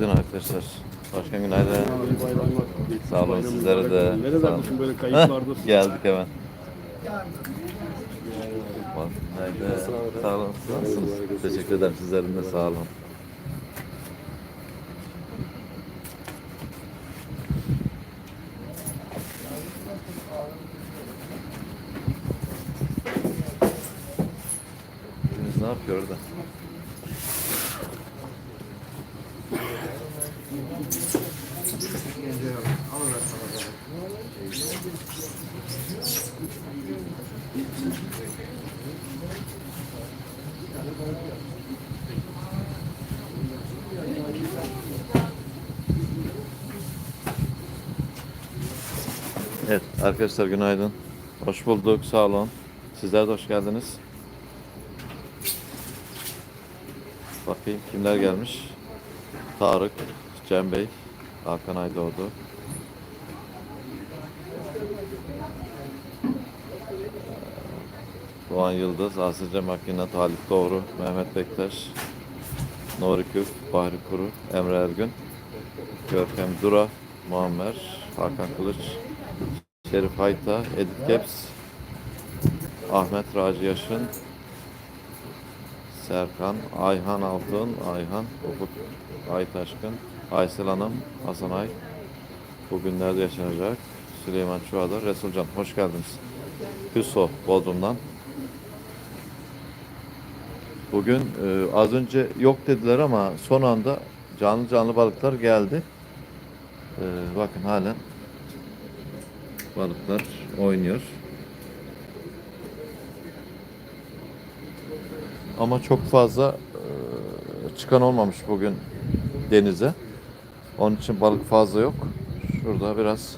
Günaydın arkadaşlar. Başkan günaydın. Sağ olun sizlere de. Sağ olun. Böyle kayıplardır? Geldik hemen. Günaydın. Sağ olun. Nasılsınız? Teşekkür ederim. Sizlerin de sağ olun. Biriniz ne yapıyor orada? Evet arkadaşlar günaydın. Hoş bulduk. Sağ olun. Sizler de hoş geldiniz. Bakayım kimler gelmiş. Tarık, Cem Bey, Hakan Aydoğdu. Doğan Yıldız, Aslıca Makine, Talip Doğru, Mehmet Bektaş, Nuri Küf, Bahri Kuru, Emre Ergün, Görkem Dura, Muammer, Hakan Kılıç, Şerif Hayta, Edith Keps, Ahmet Raci Yaşın, Serkan, Ayhan Altın, Ayhan, Ufuk Aytaşkın, Aysel Hanım, Hasan Ay, bugünlerde yaşanacak, Süleyman Çuada, Resulcan, hoş geldiniz. Hüso, Bodrum'dan. Bugün e, az önce yok dediler ama son anda canlı canlı balıklar geldi. E, bakın halen balıklar oynuyor. Ama çok fazla e, çıkan olmamış bugün denize. Onun için balık fazla yok. Şurada biraz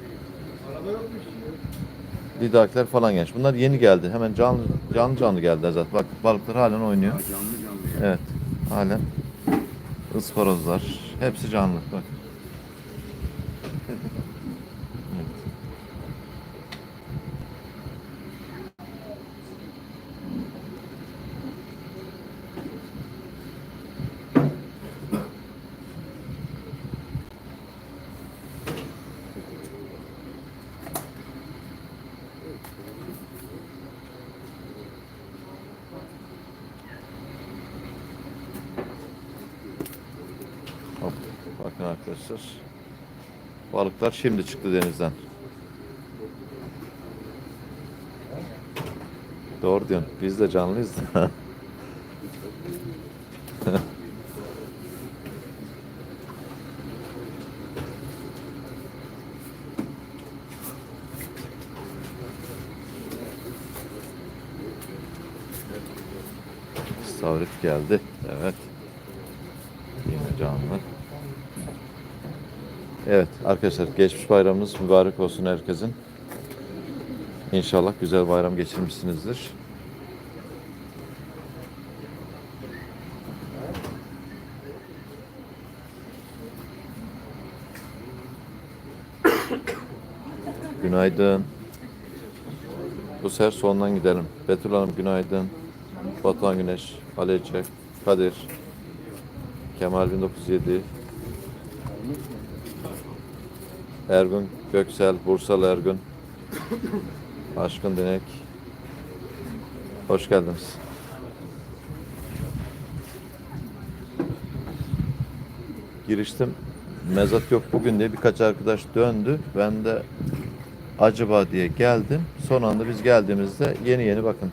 lidakiler falan genç. Bunlar yeni geldi. Hemen canlı canlı canlı geldiler zaten. Bak balıklar halen oynuyor. Canlı canlı. Evet. Halen ısparozlar. Hepsi canlı. Bak. Evet. Hop, bakın arkadaşlar. Balıklar şimdi çıktı denizden. Doğru diyorsun. Biz de canlıyız da. İstavrit geldi. Evet. Yine canlı. Evet arkadaşlar geçmiş bayramınız mübarek olsun herkesin. İnşallah güzel bayram geçirmişsinizdir. Günaydın. Bu sefer sondan gidelim. Betül Hanım günaydın. Batuhan Güneş, Aleyce, Kadir, Kemal 1907, Ergun Göksel, Bursalı Ergun, Aşkın Dinek. Hoş geldiniz. Giriştim. Mezat yok bugün diye birkaç arkadaş döndü. Ben de acaba diye geldim. Son anda biz geldiğimizde yeni yeni bakın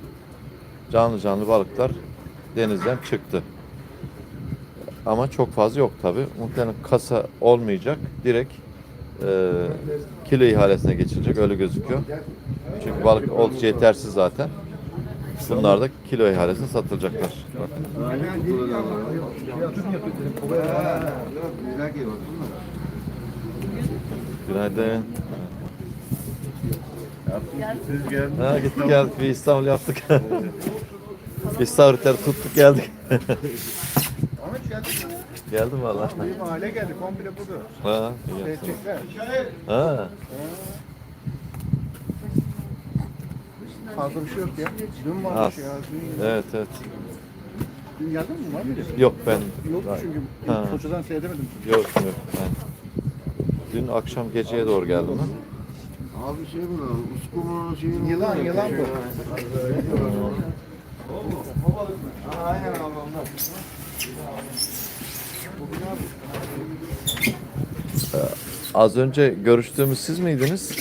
canlı canlı balıklar denizden çıktı. Ama çok fazla yok tabi. Muhtemelen kasa olmayacak. Direkt e, kilo ihalesine geçilecek öyle gözüküyor. Çünkü balık oldukça yetersiz zaten. Bunlar da kilo ihalesine satılacaklar. Günaydın. Siz geldiniz. Ha, gittik geldik bir İstanbul yaptık. İstavritleri tuttuk geldik. Ahmet geldi mi? Geldim valla. Bir mahalle geldi komple budur. Ha, iyi yaptın. Teşekkürler. Ha, Fazla bir şey yok ya. Dün varmış Az. ya. Dün, evet evet. dün geldin mi? Var mıydı? Yok ben. Yok çünkü Ha. Koçadan seyredemedim. Yok yok ben. Dün akşam geceye doğru geldim. Abi şey bu lan, uskumu şeyin Yılan, yılan bu. Aynen abi onlar. Az önce görüştüğümüz siz miydiniz?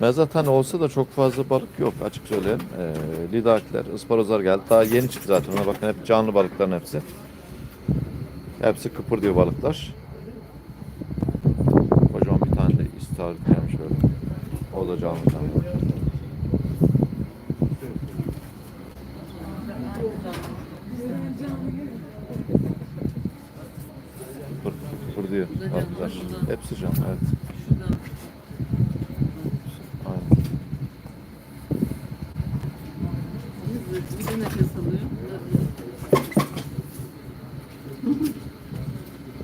Mezatan olsa da çok fazla balık yok açık söyleyeyim. Ee, lidakler, ısparozlar geldi. Daha yeni çıktı zaten. Ona bakın hep canlı balıkların hepsi. Hepsi kıpır diyor balıklar. Kocaman bir tane de istavrit gelmiş böyle. O da canlı canlı. Kıpır, kıpır diyor balıklar. Hepsi canlı evet. Aynen. Bir de nefes alıyor.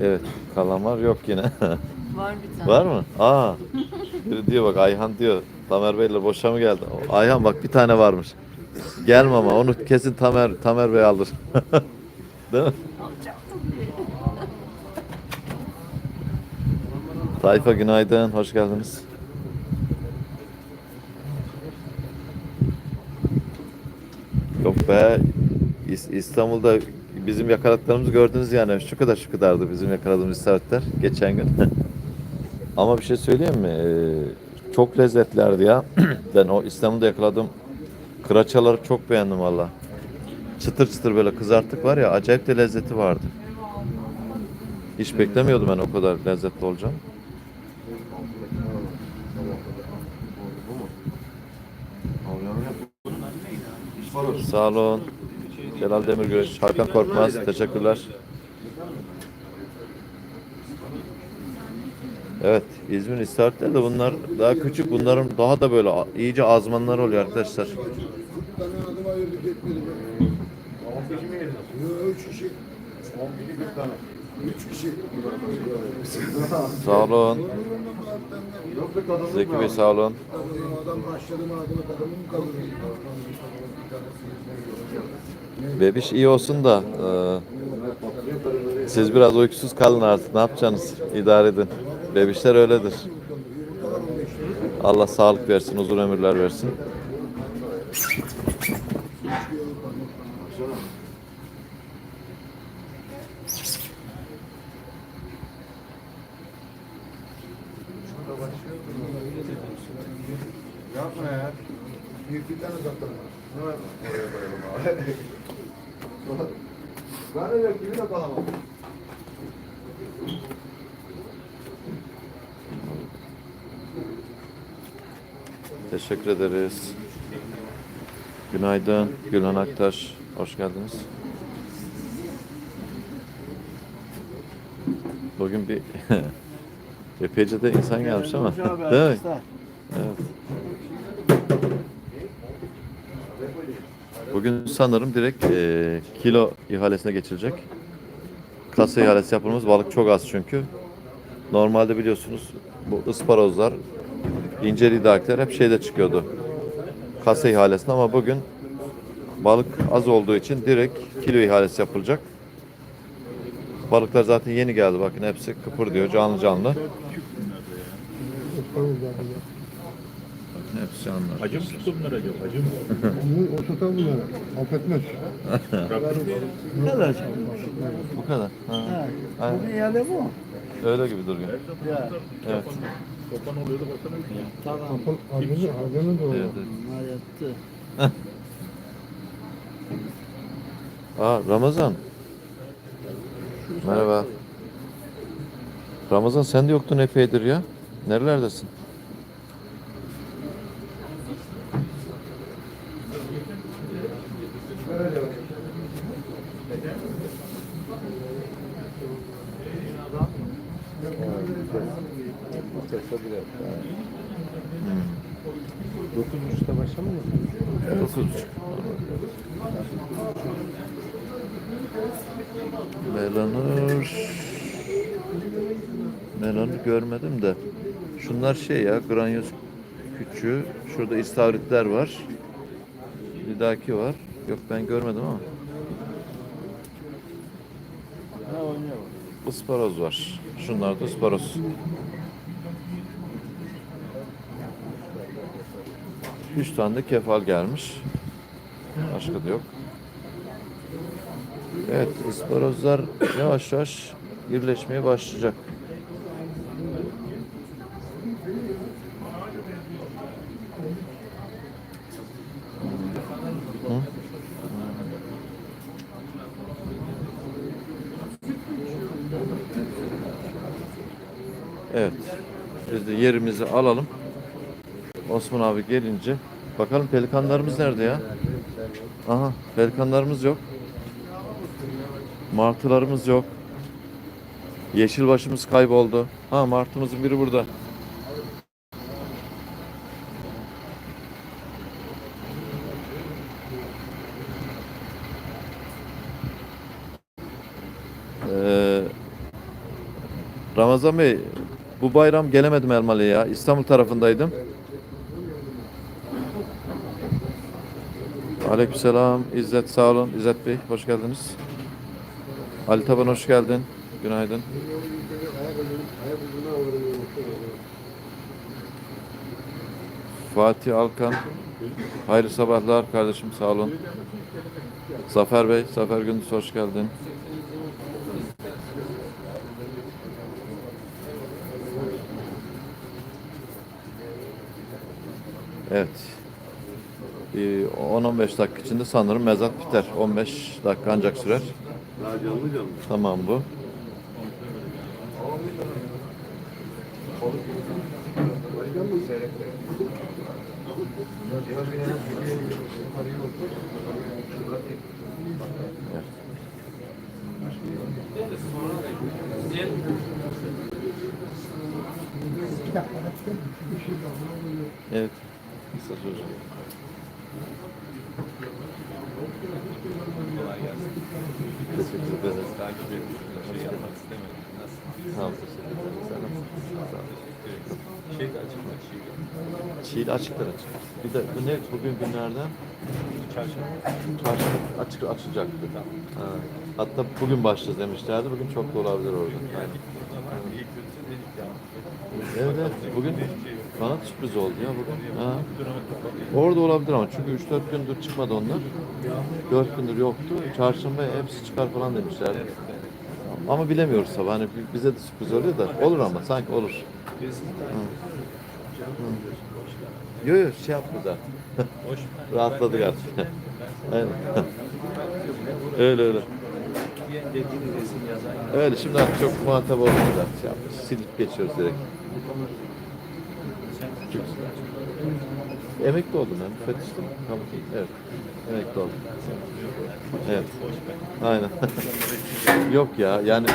Evet, kalamar yok yine. Var bir tane. Var mı? Aa. Biri diyor bak Ayhan diyor. Tamer Bey'le boşa mı geldi? Ayhan bak bir tane varmış. Gelme ama onu kesin Tamer Tamer Bey alır. Değil mi? Tayfa günaydın, hoş geldiniz. Yok be, İs- İstanbul'da bizim yakaladıklarımızı gördünüz yani. Şu kadar şu kadardı bizim yakaladığımız saatler geçen gün. Ama bir şey söyleyeyim mi? Ee, çok lezzetlerdi ya. ben o İstanbul'da yakaladığım kıraçaları çok beğendim valla. Çıtır çıtır böyle kızarttık var ya acayip de lezzeti vardı. Hiç beklemiyordum ben o kadar lezzetli olacağım. Sağ olun. Celal Demirgöz, Hakan Korkmaz, teşekkürler. Evet, İzmir istaritleri de bunlar daha küçük. Bunların daha da böyle iyice azmanlar oluyor arkadaşlar. tane adım ayırdık etmedim. 15 mi yedin? Yok 3 kişi. 11 bir tane. 3 kişi. Sağ olun. Zeki Bey sağ olun. Adam başladı mı adamı kadını? Bebiş iyi olsun da e, siz biraz uykusuz kalın artık. Ne yapacaksınız? İdare edin. Bebişler öyledir. Allah sağlık versin, uzun ömürler versin. Yapma ya. Bir tane var. Ne var? Oraya koyalım abi. Ben de yok gibi de kalamam. Teşekkür ederiz. Günaydın. Gülhan Aktaş. Hoş geldiniz. Bugün bir epeyce de insan gelmiş ama. Değil mi? Evet. Bugün sanırım direkt eee, kilo ihalesine geçilecek. Kasa ihalesi yapılmış. Balık çok az çünkü. Normalde biliyorsunuz bu ısparozlar, ince lidakler hep şeyde çıkıyordu. Kasa ihalesinde ama bugün balık az olduğu için direkt kilo ihalesi yapılacak. Balıklar zaten yeni geldi bakın hepsi kıpır diyor canlı canlı. Hepsi canlı. Acı mı tuttu bunlar acaba? Acı mı? O tutar bunları. Affetmez. Bu kadar. Ha. Aynen. Bugün yani bu. Öyle gibi duruyor. Ya. Evet. Topan oluyordu baksana. Tamam. Ardını, ardını da Evet, olur. evet. Bunlar yattı. Aa Ramazan. Merhaba. Ramazan sen de yoktun epeydir ya. Nerelerdesin? Melanur. Melanur görmedim de. Şunlar şey ya granyoz küçüğü. Şurada istavritler var. Bir dahaki var. Yok ben görmedim ama. Ha Isparoz var. Şunlar da ısparoz. Üç tane de kefal gelmiş. Başka da yok. Evet, ısparozlar yavaş yavaş birleşmeye başlayacak. Hı? Evet. Biz de yerimizi alalım. Osman abi gelince bakalım pelikanlarımız nerede ya? Aha, pelikanlarımız yok. Martılarımız yok. Yeşil başımız kayboldu. Ha martımızın biri burada. Ee, Ramazan Bey, bu bayram gelemedim Elmalı'ya ya. İstanbul tarafındaydım. Aleykümselam. İzzet sağ olun. İzzet Bey hoş geldiniz. Ali Taban hoş geldin. Günaydın. Fatih Alkan. Hayırlı sabahlar kardeşim sağ olun. Zafer Bey, Zafer Gündüz hoş geldin. Evet. Bir 10-15 dakika içinde sanırım mezat biter. 15 dakika ancak sürer. Tamam bu. Evet. Kısa söz. Teşekkür ederiz. Takip Şey yapmak istemedim. Nasıl? Sağ ol. Teşekkür ederim. Sen nasılsın? Sağ ol. Şey de açık şey. Çiğli açıklar açık. Bir de bu ne bugün günlerden? Çarşamba. Çarşamba açık açılacaktı. Ha. Hatta bugün başlayacağız demişlerdi. Bugün çok da olabilir orada. İyi kötü dedik ya. Evet, evet. Bugün bana sürpriz oldu ya bugün. Ha. Orada olabilir ama çünkü 3-4 gündür çıkmadı onlar. 4 gündür yoktu. Çarşamba hepsi çıkar falan demişlerdi. Ama bilemiyoruz tabii. Hani bi- bize de sürpriz oluyor da olur ama sanki olur. Hı. Hı. Şey yaptı da. Rahatladık artık. Aynen. öyle öyle. Öyle şimdi artık çok muhatap olmuyor da şey. Silip geçiyoruz direkt. Emekli oldum ben. Müfettiştim. Tamam. Evet. Emekli oldum. Evet. Aynen. Yok ya yani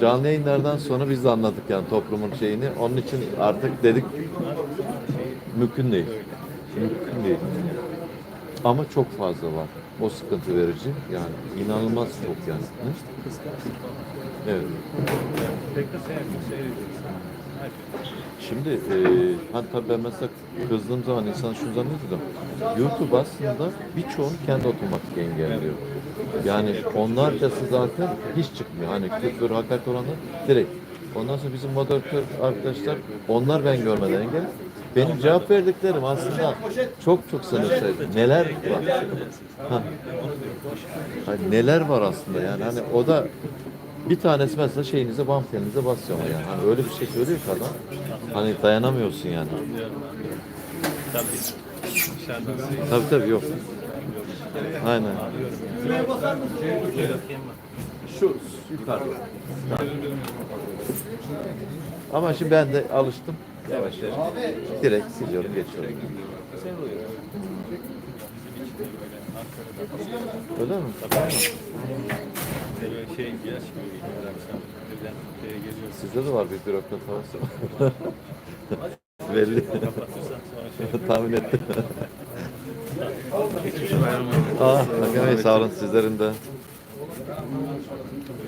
canlı yayınlardan sonra biz de anladık yani toplumun şeyini. Onun için artık dedik mümkün değil. Mümkün değil. Ama çok fazla var. O sıkıntı verici. Yani inanılmaz çok yani. Evet. Şimdi e, hani tabii ben mesela kızdığım zaman insan şunu zannediyor. YouTube aslında birçoğunu kendi otomatik engelliyor. Yani onlarcası zaten hiç çıkmıyor. Hani küfür, hakaret olanı direkt. Ondan sonra bizim moderatör arkadaşlar onlar ben görmeden engel. Benim cevap verdiklerim aslında çok çok sınır şey. Neler var? Ha. Hani neler var aslında yani hani o da Bir tanesi mesela şeyinize bam telinize basıyor ama yani. Hani öyle bir şey söylüyor ki adam. Hani dayanamıyorsun yani. Tabii. Tabii yok. Aynen. Şu yukarıda. Ama şimdi ben de alıştım. Yavaş yavaş. Direkt siliyorum, geçiyorum. Öyle mi? Böyle şey ilaç gibi geliyor akşam. Birden şeye geliyor. Sizde de var bir bürokrat havası. Belli. Şey Tahmin ettim. Aa, Hakan Bey sağ olun sizlerin de.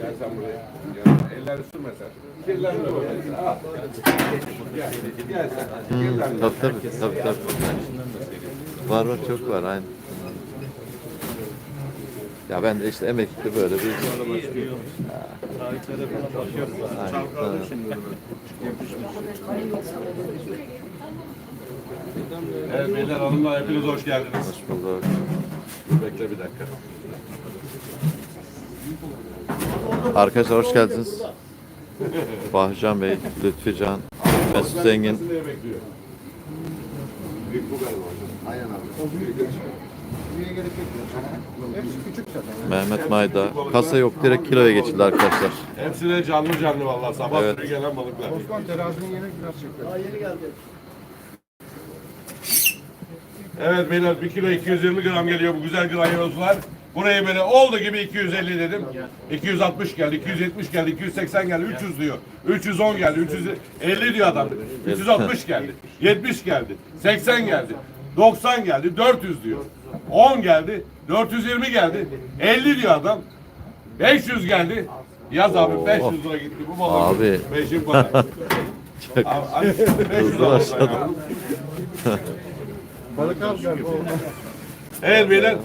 Gel sen buraya. Gel. Hmm, tabii tabii tabii. Var var çok var aynı. Ya ben de işte emekli böyle bir falan bakıyorum. Ha. Evet beyler hanımlar hepiniz hoş geldiniz. Hoş bulduk. Bekle bir dakika. Arkadaşlar hoş geldiniz. Bahcan Bey, Lütfi Can, Mesut Zengin? Büyük bu galiba hocam. Aynen abi. Niye gerek yok? Hepsi küçük zaten. Mehmet Mayda. Kasa yok direkt kiloya geçildi arkadaşlar. Hepsi de canlı canlı vallahi sabah Evet. evet. gelen balıklar. Osman terazinin yeni biraz çıktı. Daha yeni geldi. Evet beyler 1 kilo 220 gram geliyor bu güzel granulozlar. Buraya böyle oldu gibi 250 dedim. 260 geldi, 270 geldi, 280 geldi, 300 diyor. 310 geldi, 350 diyor adam. 360 geldi, 70 geldi, 80 geldi, 90 geldi, 400 diyor. 10 geldi, 420 geldi, 50 diyor adam. 500 geldi. Yaz abi 500 lira gitti bu balık. Abi. Beşin para. Abi, abi, 500 lira. Balık al. Evet beyler.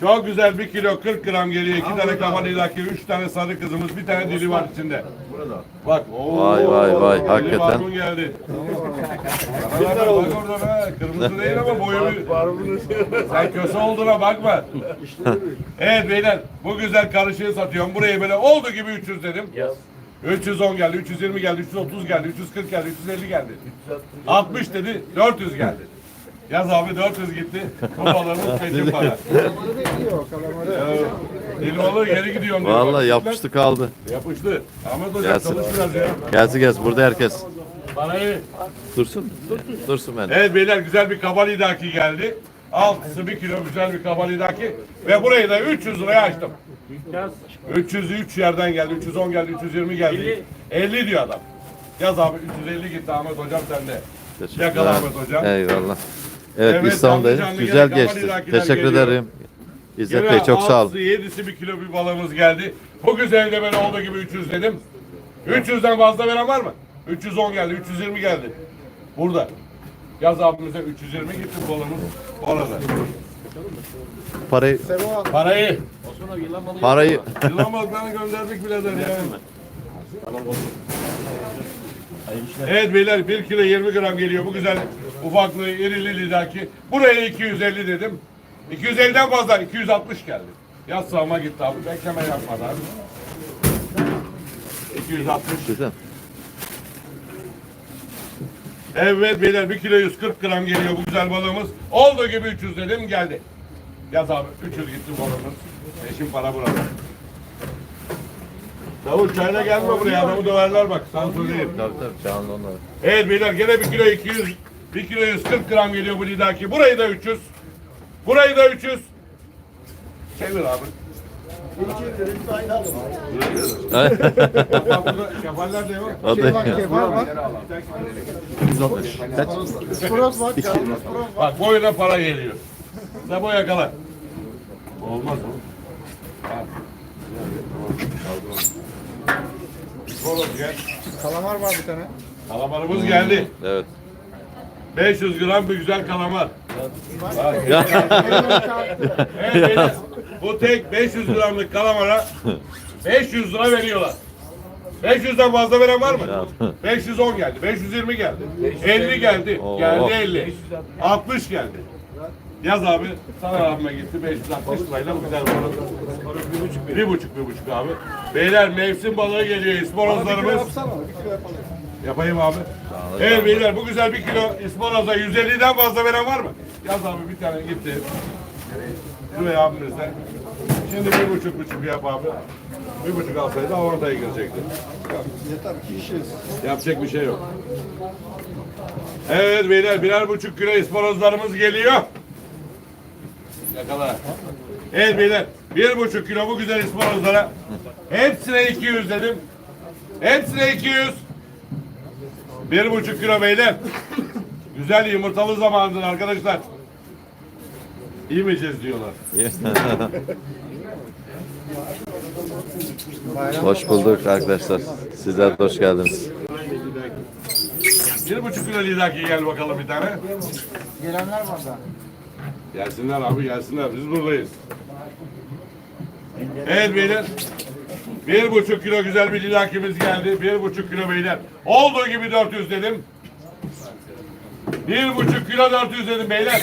Çok güzel bir kilo 40 gram geliyor. iki tane kafalı ilaki, üç tane sarı kızımız, bir tane dili var içinde. Bak. Oo, Vay, vay, vay, dili hakikaten. barbun geldi. Bak orada be. Kırmızı değil ama boyu. Sen köse olduğuna bakma. evet beyler. Bu güzel karışığı satıyorum. Buraya böyle oldu gibi 300 dedim. 310 geldi, 320 geldi, 330 geldi, 340 geldi, 350 geldi. 60 dedi, 400 geldi. Yaz abi 400 gitti. Bu balığımız peşin para. Kalamarı bekliyor kalamarı. Dil balığı geri gidiyorum diyor. Vallahi yapıştı kaldı. Yapıştı. Ahmet hocam Gelsin. çalış biraz ya. Gelsin gelsin burada herkes. Parayı. Dursun. Dursun ben. Evet beyler güzel bir kabalidaki geldi. Altısı bir kilo güzel bir kabalidaki. Ve burayı da 300 liraya açtım. 300'ü 3 yerden geldi. 310 geldi. 320 geldi. 50 diyor adam. Yaz abi 350 gitti Ahmet hocam sende. Yakala Ahmet hocam. Eyvallah. Evet, Evet, İstanbul'dayız. Güzel geçti. Teşekkür geliyor. ederim. İzzet Bey çok sağ olun. altısı, Yedisi bir kilo bir balığımız geldi. Bu güzel de böyle olduğu gibi 300 dedim. 300'den fazla veren var mı? 310 geldi, 320 geldi. Burada. Yaz abimize 320 gitti balığımız orada. Parayı Parayı. parayı Yılan balıklarını gönderdik birader ya. Evet beyler 1 kilo 20 gram geliyor bu güzel ufaklığı irili lidaki. Buraya 250 dedim. 250'den fazla 260 geldi. Yaz sağıma gitti abi. Bekleme yapmadı abi. 260. güzel. Evet beyler 1 kilo 140 gram geliyor bu güzel balığımız. Olduğu gibi 300 dedim geldi. Yaz abi 300 gitti balığımız. Eşim para burada. Davul çayına gelme buraya adamı döverler bak sana söyleyeyim. Tabii tabii canlı onlar. Evet beyler gene 1 kilo 200 1 kilo 140 gram geliyor bu lidaki. Burayı da 300. Burayı da 300. Çevir abi. Kefaller de. O da Kefal var. kaç? Bak boyuna para geliyor. Sen bu yakala. Olmaz oğlum. Kalamar var bir tane. Kalamarımız geldi. Evet. 500 gram bir güzel kalamar. Ya. Evet beyler, bu tek 500 gramlık kalamara 500 lira veriyorlar. 500'den fazla veren var mı? 510 geldi, 520 geldi, 50 geldi, geldi 50, 60 geldi. Yaz abi. Sana abime gitti 560 lirayla bu güzel balık. Bir buçuk, bir buçuk, bir buçuk abi. Beyler mevsim balığı geliyor. İsporozlarımız. Yapayım abi. Evet beyler bu güzel bir kilo ispanoza 150'den fazla veren var mı? Yaz abi bir tane gitti. Şuraya abimizden. Şimdi bir buçuk buçuk yap abi. Bir buçuk alsaydı avantajı girecekti. Yeter ki işiz. Yapacak bir şey yok. Evet beyler birer buçuk kilo ispanozlarımız geliyor. Yakala. Evet beyler bir buçuk kilo bu güzel ispanozlara. Hepsine 200 dedim. Hepsine 200. Bir buçuk kilo beyler. Güzel yumurtalı zamanıdır arkadaşlar. İyi mi yiyeceğiz diyorlar. Hoş bulduk arkadaşlar. Sizler de hoş geldiniz. Bir buçuk kilo lidaki gel bakalım bir tane. Gelenler var da. Gelsinler abi gelsinler biz buradayız. Evet beyler. Bir buçuk kilo güzel bir lidakimiz geldi. Bir buçuk kilo beyler. Olduğu gibi 400 dedim. Bir buçuk kilo 400 dedim beyler.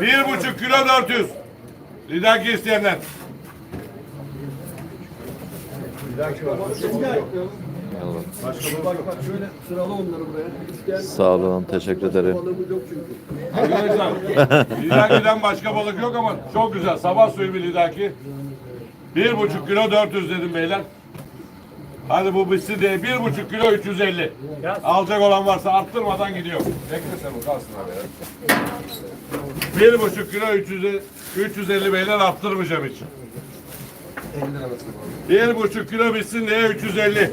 Bir buçuk kilo 400. Lidaki isteyenler. Bak bak şöyle sırala onları buraya. Sağ olun, teşekkür ederim. Arkadaşlar lidakiden başka balık yok ama çok güzel. Sabah suyu bir lidaki. Bir buçuk kilo 400 dedim beyler. Hadi bu bitsin diye bir buçuk kilo 350. Alacak olan varsa arttırmadan gidiyor. Bekle sen bu kalsın abi ya. Bir buçuk kilo 300, 350 beyler arttırmayacağım hiç. Bir buçuk kilo bitsin diye 350.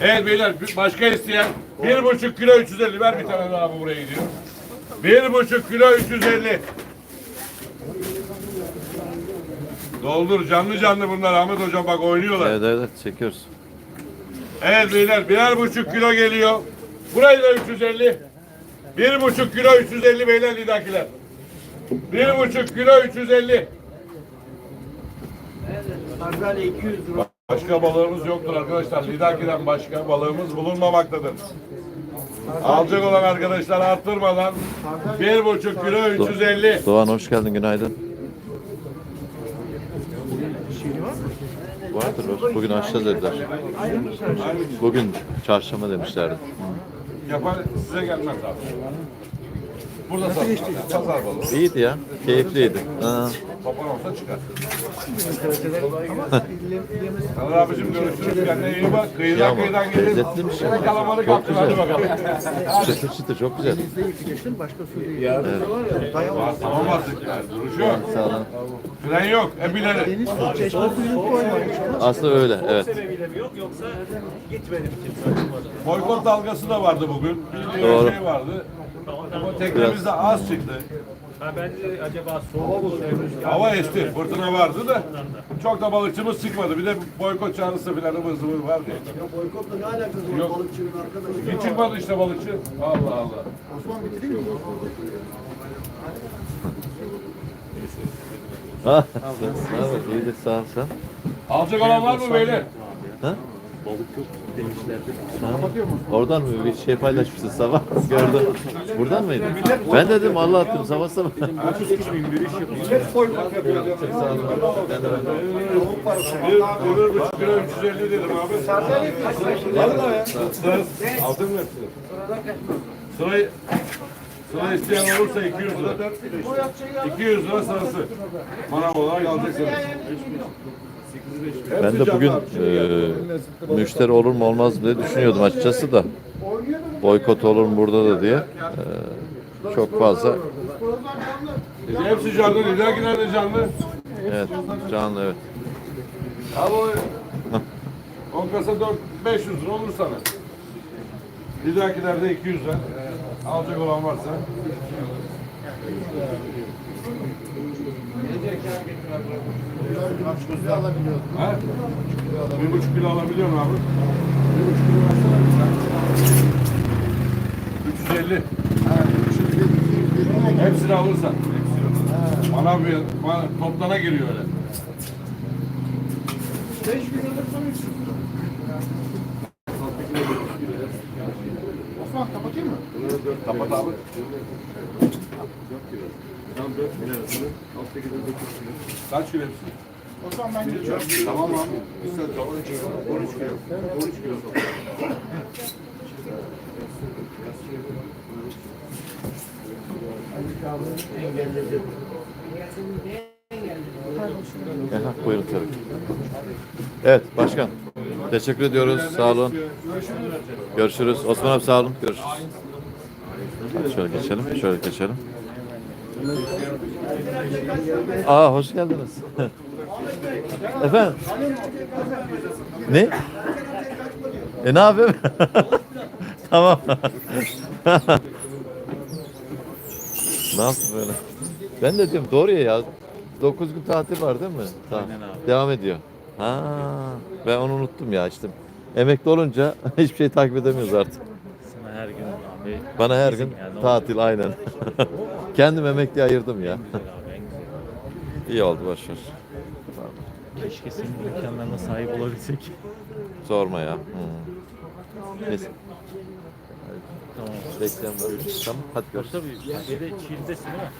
Evet beyler başka isteyen bir buçuk kilo 350 ver bir tane daha bu buraya gidiyor. Bir buçuk kilo 350. Doldur canlı canlı bunlar Ahmet hocam bak oynuyorlar. Evet evet çekiyoruz. Evet beyler birer buçuk kilo geliyor. Burayı da 350. Bir buçuk kilo 350 beyler lidakiler. Bir buçuk kilo 350. Sardalya 200 lira. Başka balığımız yoktur arkadaşlar. Lidaki'den başka balığımız bulunmamaktadır. Alacak olan arkadaşlar arttırmadan bir buçuk kilo 350. Doğan hoş geldin, günaydın. Vardır var. Bugün açacağız dediler. Bugün çarşamba demişlerdi. Yapan size gelmez abi. Burada satın. Pazar balığı. İyiydi ya, keyifliydi. Ha. Topan olsa çıkar. Kanar abicim görüşürüz. Kendine iyi bak. Ya Kıyıdan kıyıdan gelin. lezzetliymiş ya. Yine kalabalık Çok yaptın. Hadi güzel. bakalım. Çıtır çıtır çok güzel. Başka su değil. Var, Tamam artık ya. Duruşu yok. Sağ olun. Fren yok. Hep ileri. Deniz su, çeşme suyu koymamış. Aslında öyle, evet. Boykot dalgası da vardı bugün. Bir Doğru. şey vardı. Ama teknemizde az çıktı. Ha ben de acaba soğuk mu Hava esti. Fırtına vardı da çok da balıkçımız çıkmadı. Bir de boykot çağrısı falan ıvır zıvır var diye. Ya boykotla ne alakası var Yok. balıkçının arkadaşı? Hiç çıkmadı işte balıkçı. Allah Allah. Osman bitirdin mi? Ha, sağ ol, iyidir sağ ol sen. Alacak olan var mı beyler? Ha? Ha, Oradan mı bir şey paylaşmışsın sabah gördüm. Buradan mıydı? Ben dedim Allah attım sabah sabah. Hep boykot yapıyor. Sağ olun. Ben de ben de. Bir, bir buçuk kilo 350 dedim abi. Vallahi ya. Aldın mı hepsini? Sırayı Sıra isteyen olursa 200 lira. 200 lira sırası. Manav olarak alacaksınız. Ben de bugün e, müşteri olur mu olmaz mı diye düşünüyordum açıkçası da. Boykot olur mu burada da diye. E, çok fazla. Hepsi canlı. İleriki nerede canlı? Evet canlı evet. O. 10 kasa 4, 500 lira olur sana. Bir dahakilerde 200 lira. Alacak olan varsa. Bizi alabiliyor. Ha? Bir buçuk kilo alabiliyor mu abi? Bir buçuk kilo versene. 350. Hepsini alırsan. Bana bir bana, toplana geliyor öyle. Beş bin alırsan üç yüz lira. Osman zaman kapatayım mı? Kapat abi. Tam 4 kilo arası. 6 kilo 9 kilo. Kaç kilo hepsi? O zaman ben geçiyorum. Tamam abi. Sonra 13 kilo. 13 kilo. Aha, buyurun tabii. Evet başkan. Teşekkür ediyoruz. Sağ olun. Görüşürüz. Osman abi sağ olun. Görüşürüz. Hadi şöyle geçelim. Şöyle geçelim. Aa hoş geldiniz. Efendim? Ne? E ne yapayım? tamam. yaptın böyle? Ben de diyorum doğru ya ya. 9 gün tatil var değil mi? Tamam. Aynen abi. Devam ediyor. Ha, ben onu unuttum ya işte. Emekli olunca hiçbir şey takip edemiyoruz artık. Sana her gün Bana her gün tatil aynen. Kendim emekli ayırdım ya. İyi oldu başarı. Keşke senin imkanlarına sahip olabilsek. Sorma ya. Hmm. Neyse. Tamam. Var. Tamam hadi görüşürüz. tabii. Şeyde Çiğli'desin değil mi?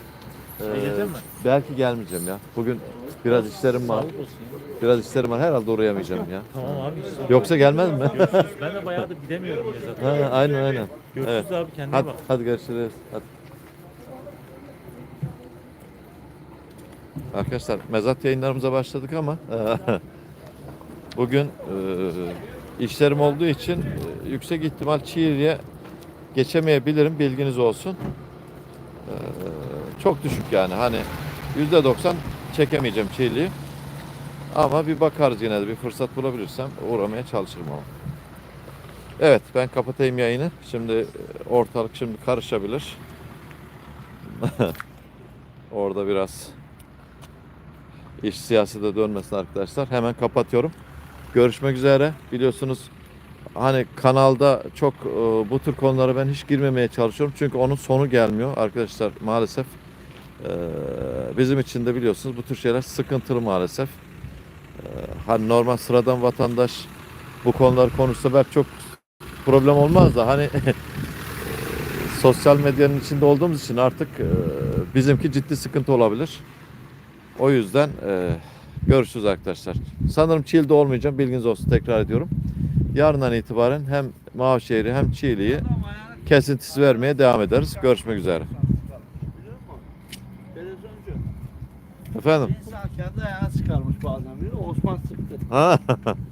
Ee, mi? belki gelmeyeceğim ya. Bugün biraz işlerim var. Sağlık olsun ya. Biraz işlerim var. Herhalde uğrayamayacağım ya. Tamam abi. Yoksa gelmez mi? Görüşürüz. Ben de bayağıdır gidemiyorum ya zaten. ha, aynen aynen. Görüşürüz Evet. abi kendine Hadi, bak. hadi görüşürüz. Hadi. Arkadaşlar mezat yayınlarımıza başladık ama bugün e, işlerim olduğu için e, yüksek ihtimal Çiğli'ye geçemeyebilirim bilginiz olsun. E, çok düşük yani hani yüzde doksan çekemeyeceğim Çiğli'yi. Ama bir bakarız yine de bir fırsat bulabilirsem uğramaya çalışırım ama. Evet ben kapatayım yayını. Şimdi e, ortalık şimdi karışabilir. Orada biraz iş siyasete dönmesin arkadaşlar. Hemen kapatıyorum. Görüşmek üzere. Biliyorsunuz hani kanalda çok e, bu tür konulara ben hiç girmemeye çalışıyorum. Çünkü onun sonu gelmiyor arkadaşlar maalesef. E, bizim için de biliyorsunuz bu tür şeyler sıkıntılı maalesef. E, hani normal sıradan vatandaş bu konuları konuşsa belki çok problem olmaz da hani sosyal medyanın içinde olduğumuz için artık e, bizimki ciddi sıkıntı olabilir. O yüzden e, görüşürüz arkadaşlar. Sanırım Çiğli'de olmayacağım. Bilginiz olsun tekrar ediyorum. Yarından itibaren hem Mavşehir'i hem Çiğli'yi kesintisiz vermeye devam ederiz. Görüşmek üzere. Efendim? Kendi ayağına çıkarmış bazen biri. Osman sıktı.